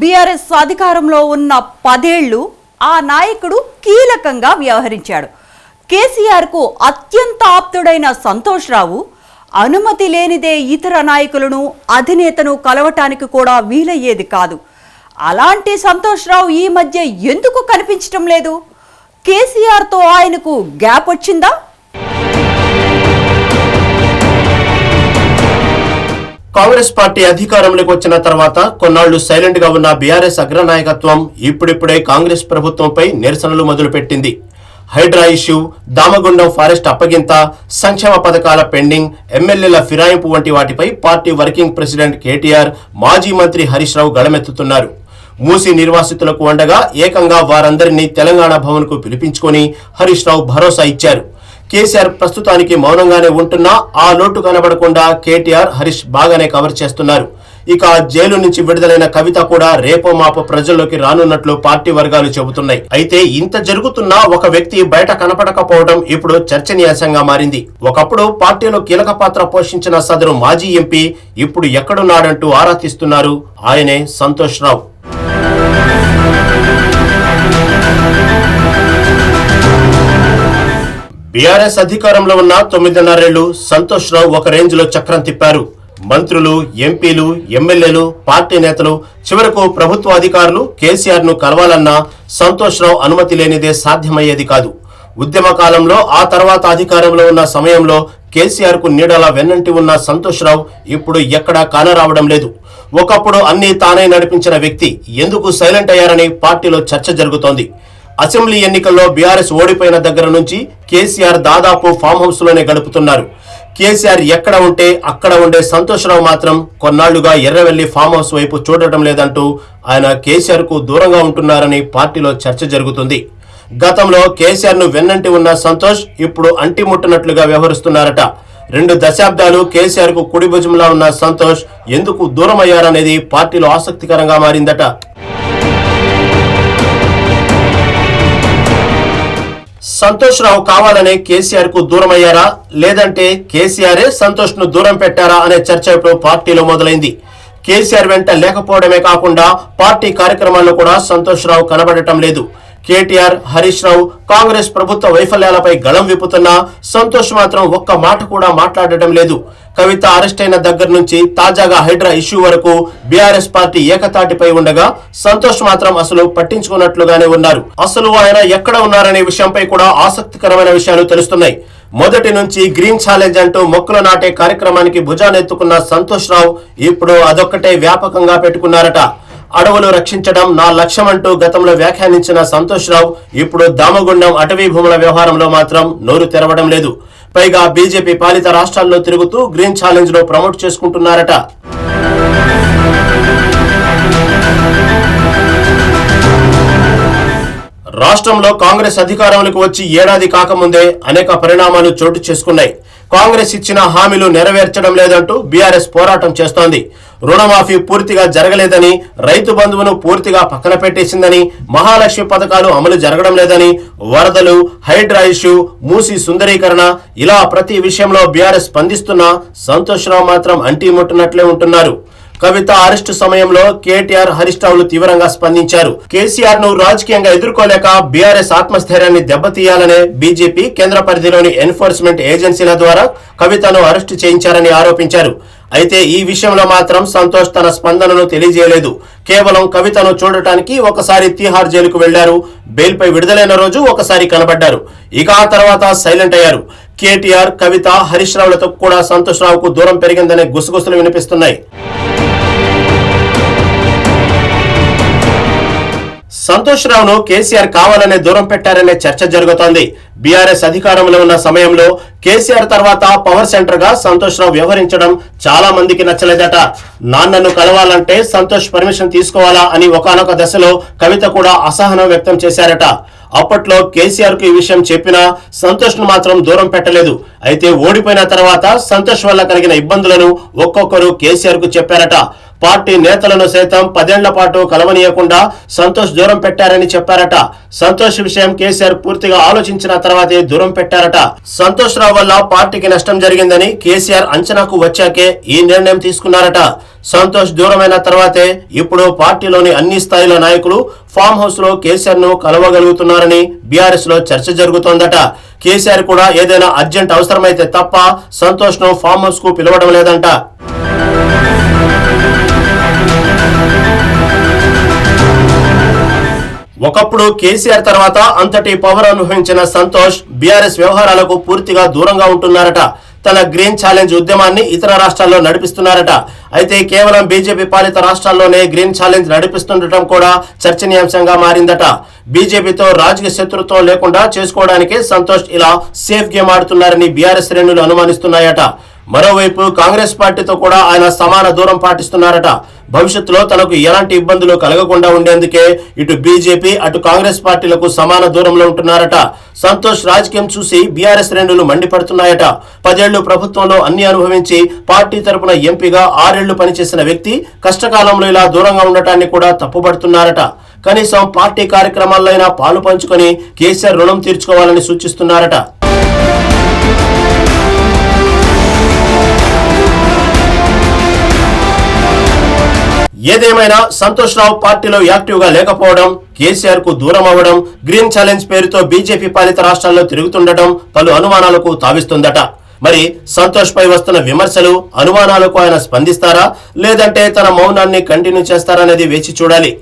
BRS అధికారంలో ఉన్న పదేళ్ళు ఆ నాయకుడు కీలకంగా వ్యవహరించాడు. కేసీఆర్కు అత్యంత ఆప్తుడైన సంతోష్ రావు అనుమతి లేనిదే ఇతర నాయకులను అధినేతను కలవటానికి కూడా వీలయ్యేది కాదు. అలాంటి సంతోష్ రావు ఈ మధ్య ఎందుకు కనిపించటం లేదు? కేసీఆర్తో ఆయనకు గ్యాప్ వచ్చిందా? కాంగ్రెస్ పార్టీ అధికారంలోకి వచ్చిన తర్వాత కొన్నాళ్ళు సైలెంట్గా ఉన్న బీఆర్ఎస్ అగ్రనాయకత్వం ఇప్పుడిప్పుడే కాంగ్రెస్ ప్రభుత్వంపై నిరసనలు మొదలుపెట్టింది. హైడ్రా ఇష్యూ దామగుండం ఫారెస్ట్ అప్పగింత సంక్షేమ పథకాల పెండింగ్ ఎమ్మెల్యేల ఫిరాయింపు వంటి వాటిపై పార్టీ వర్కింగ్ ప్రెసిడెంట్ కేటీఆర్ మాజీ మంత్రి హరీష్ రావు గళమెత్తుతున్నారు. మూసి నిర్వాసితులకు ఉండగా ఏకంగా వారందరినీ తెలంగాణ భవన్కు పిలిపించుకొని హరీష్ రావు భరోసా ఇచ్చారు. కేసీఆర్ ప్రస్తుతానికి మౌనంగానే ఉంటున్నా ఆ లోటు కనబడకుండా కేటీఆర్ హరీష్ బాగానే కవర్ చేస్తున్నారు. ఇక జైలు నుంచి విడుదలైన కవిత కూడా రేపో మాపో ప్రజల్లోకి రానున్నట్లు పార్టీ వర్గాలు చెబుతున్నాయి. అయితే ఇంత జరుగుతున్నా ఒక వ్యక్తి బయట కనపడకపోవడం ఇప్పుడు చర్చనీయాంశంగా మారింది. ఒకప్పుడు పార్టీలో కీలక పాత్ర పోషించిన సదరు మాజీ ఎంపీ ఇప్పుడు ఎక్కడున్నాడంటూ ఆరా తీస్తున్నారు. ఆయనే సంతోష్ రావు. బీఆర్ఎస్ అధికారంలో ఉన్న తొమ్మిదిన్నరేళ్ళు సంతోష్ రావు ఒక రేంజ్లో చక్రం తిప్పారు. మంత్రులు ఎంపీలు ఎమ్మెల్యేలు పార్టీ నేతలు చివరకు ప్రభుత్వ అధికారులు కేసీఆర్ను కలవాలన్నా సంతోష్ రావు అనుమతి లేనిదే సాధ్యమయ్యేది కాదు. ఉద్యమ కాలంలో ఆ తర్వాత అధికారంలో ఉన్న సమయంలో కేసీఆర్కు నీడలా వెన్నంటి ఉన్న సంతోష్ రావు ఇప్పుడు ఎక్కడా కానరావడం లేదు. ఒకప్పుడు అన్ని తానే నడిపించిన వ్యక్తి ఎందుకు సైలెంట్ అయ్యారని పార్టీలో చర్చ జరుగుతోంది. అసెంబ్లీ ఎన్నికల్లో బీఆర్ఎస్ ఓడిపోయిన దగ్గర నుంచి కేసీఆర్ దాదాపు ఫామ్ హౌస్లోనే గడుపుతున్నారు. కేసీఆర్ ఎక్కడ ఉంటే అక్కడ ఉండే సంతోషరావు మాత్రం కొన్నాళ్ళుగా ఎర్రవెల్లి ఫామ్ హౌస్ వైపు చూడటం లేదంటూ ఆయన కేసీఆర్కు దూరంగా ఉంటున్నారని పార్టీలో చర్చ జరుగుతుంది. గతంలో కేసీఆర్ను వెన్నంటి ఉన్న సంతోష్ ఇప్పుడు అంటిముట్టనట్లుగా వ్యవహరిస్తున్నారట. రెండు దశాబ్దాలు కేసీఆర్కు కుడి భుజంలా ఉన్న సంతోష్ ఎందుకు దూరం అయ్యారనేది పార్టీలో ఆసక్తికరంగా మారిందట. సంతోష్ రావు కావాలనే కేసీఆర్కు దూరం అయ్యారా లేదంటే కేసీఆరే సంతోష్ను దూరం పెట్టారా అనే చర్చ ఇప్పుడు పార్టీలో మొదలైంది. కేసీఆర్ వెంట లేకపోవడమే కాకుండా పార్టీ కార్యక్రమాల్లో కూడా సంతోష్ రావు కనబడటం లేదు. కేటీఆర్ హరీష్ రావు కాంగ్రెస్ ప్రభుత్వ వైఫల్యాలపై గళం విప్పుతున్నా సంతోష్ మాత్రం ఒక్క మాట కూడా మాట్లాడటం లేదు. కవిత అరెస్ట్ అయిన దగ్గర నుంచి తాజాగా హైడ్రా ఇష్యూ వరకు బీఆర్ఎస్ పార్టీ ఏకతాటిపై ఉండగా సంతోష్ మాత్రం అసలు పట్టించుకున్నట్లుగానే ఉన్నారు. అసలు ఆయన ఎక్కడ ఉన్నారనే విషయంపై కూడా ఆసక్తికరమైన విషయాలు తెలుస్తున్నాయి. మొదటి నుంచి గ్రీన్ ఛాలెంజ్ అంటూ మొక్కలు నాటే కార్యక్రమానికి భుజానెత్తుకున్న సంతోష్ రావు ఇప్పుడు అదొక్కటే వ్యాపకంగా పెట్టుకున్నారట. అడవులు రక్షించడం నా లక్ష్యం అంటూ గతంలో వ్యాఖ్యానించిన సంతోష్ రావు ఇప్పుడు దామగుండం అటవీ భూముల వ్యవహారంలో మాత్రం నోరు తెరవడం లేదు. పైగా బీజేపీ పాలిత రాష్ట్రాల్లో తిరుగుతూ గ్రీన్ ఛాలెంజ్లో ప్రమోట్ చేసుకుంటున్నారట. రాష్ట్రంలో కాంగ్రెస్ అధికారంలోకి వచ్చి ఏడాది కాకముందే అనేక పరిణామాలు చోటు చేసుకున్నాయి. కాంగ్రెస్ ఇచ్చిన హామీలు నెరవేర్చడం లేదంటూ బీఆర్ఎస్ పోరాటం చేస్తోంది. రుణమాఫీ పూర్తిగా జరగలేదని రైతు బంధువును పూర్తిగా పక్కన పెట్టేసిందని మహాలక్ష్మి పథకాలు అమలు జరగడం లేదని వరదలు హైడ్రా ఇష్యూ మూసి సుందరీకరణ ఇలా ప్రతి విషయంలో బీఆర్ఎస్ స్పందిస్తున్నా సంతోష్రావు మాత్రం అంటీ ముట్టినట్లే ఉంటున్నారు. కవిత అరెస్టు సమయంలో కేటీఆర్ హరీష్ రావులు తీవ్రంగా స్పందించారు. కేసీఆర్ను రాజకీయంగా ఎదుర్కోలేక బీఆర్ఎస్ ఆత్మస్థైర్యాన్ని దెబ్బతీయాలనే బీజేపీ కేంద్ర పరిధిలోని ఎన్ఫోర్స్మెంట్ ఏజెన్సీల ద్వారా కవితను అరెస్టు చేయించారని ఆరోపించారు. అయితే ఈ విషయంలో మాత్రం సంతోష్ తన స్పందనను తెలియజేయలేదు. కేవలం కవితను చూడటానికి ఒకసారి తీహార్ జైలుకు వెళ్ళారు. బెయిల్పై విడుదలైన రోజు ఒకసారి కనబడ్డారు. ఇక ఆ తర్వాత సైలెంట్ అయ్యారు. కేటీఆర్ కవిత హరీష్ రావులతో కూడా సంతోష్ రావుకు దూరం పెరిగిందనే గుసగుసలు వినిపిస్తున్నాయి. సంతోష్ రావును కేసీఆర్ కావాలనే దూరం పెట్టారనే చర్చ జరుగుతోంది. బీఆర్ఎస్ అధికారంలో ఉన్న సమయంలో కేసీఆర్ తర్వాత పవర్ సెంటర్గా సంతోష్ రావు వ్యవహరించడం చాలా మందికి నచ్చలేదట. నాన్నను కలవాలంటే సంతోష్ పర్మిషన్ తీసుకోవాలా అని ఒకానొక దశలో కవిత కూడా అసహనం వ్యక్తం చేశారట. అప్పట్లో కేసీఆర్కు ఈ విషయం చెప్పినా సంతోష్ను మాత్రం దూరం పెట్టలేదు. అయితే ఓడిపోయిన తర్వాత సంతోష్ వల్ల కలిగిన ఇబ్బందులను ఒక్కొక్కరు కేసీఆర్కు చెప్పారట. పార్టీ నేతలను సైతం పదేళ్ళ పాటు కలవనీయకుండా సంతోష్ దూరం పెట్టారని చెప్పారట. సంతోష్ విషయం కేసీఆర్ పూర్తిగా ఆలోచించిన తర్వాతే దూరం పెట్టారట. సంతోష్ రావు వల్ల పార్టీకి నష్టం జరిగిందని కేసీఆర్ అంచనాకు వచ్చాకే ఈ నిర్ణయం తీసుకున్నారట. సంతోష్ దూరమైన తర్వాతే ఇప్పుడు పార్టీలోని అన్ని స్థాయిల నాయకులు ఫామ్ హౌస్లో కేసీఆర్ను కలవగలుగుతున్నారని బీఆర్ఎస్లో చర్చ జరుగుతోందట. కేసీఆర్ కూడా ఏదైనా అర్జెంట్ అవసరమైతే తప్ప సంతోష్ను ఫామ్ హౌస్కు పిలవడం లేదంట. ఒకప్పుడు కేసీఆర్ తర్వాత అంతటి పవర్ అనుభవించిన సంతోష్ బీఆర్ఎస్ వ్యవహారాలకు పూర్తిగా దూరంగా ఉంటున్నారట. తన గ్రీన్ ఛాలెంజ్ ఉద్యమాన్ని ఇతర రాష్ట్రాల్లో నడిపిస్తున్నారట. అయితే కేవలం బీజేపీ పాలిత రాష్ట్రాల్లోనే గ్రీన్ ఛాలెంజ్ నడిపిస్తుండటం కూడా చర్చనీయాంశంగా మారిందట. బీజేపీతో రాజకీయ శత్రుత్వం లేకుండా చేసుకోవడానికి సంతోష్ ఇలా సేఫ్ గేమ్ ఆడుతున్నారని బీఆర్ఎస్ శ్రేణులు అనుమానిస్తున్నాయట. మరోవైపు కాంగ్రెస్ పార్టీతో కూడా ఆయన సమాన దూరం పాటిస్తున్నారట. భవిష్యత్తులో తనకు ఎలాంటి ఇబ్బందులు కలగకుండా ఉండేందుకే ఇటు బీజేపీ అటు కాంగ్రెస్ పార్టీలకు సమాన దూరంలో ఉంటున్నారట. సంతోష్ రాజకీయం చూసి బీఆర్ఎస్ శ్రేణులు మండిపడుతున్నాయట. పదేళ్ళు ప్రభుత్వంలో అన్ని అనుభవించి పార్టీ తరపున ఎంపీగా ఆరేళ్ళు పనిచేసిన వ్యక్తి కష్టకాలంలో ఇలా దూరంగా ఉండటాన్ని కూడా తప్పుపడుతున్నారట కనీసం పార్టీ కార్యక్రమాల్లో అయినా పాలు పంచుకొని కేసీఆర్ రుణం తీర్చుకోవాలని సూచిస్తున్నారట. ఏదేమైనా సంతోష్ రావు పార్టీలో యాక్టివ్గా లేకపోవడం కేసీఆర్కు దూరం అవ్వడం గ్రీన్ ఛాలెంజ్ పేరుతో బీజేపీ పాలిత రాష్ట్రాల్లో తిరుగుతుండటం పలు అనుమానాలకు తావిస్తుందట. మరి సంతోష్ పై వస్తున్న విమర్శలు అనుమానాలకు ఆయన స్పందిస్తారా? లేదంటే తన మౌనాన్ని కంటిన్యూ చేస్తారనేది వేచి చూడాలి.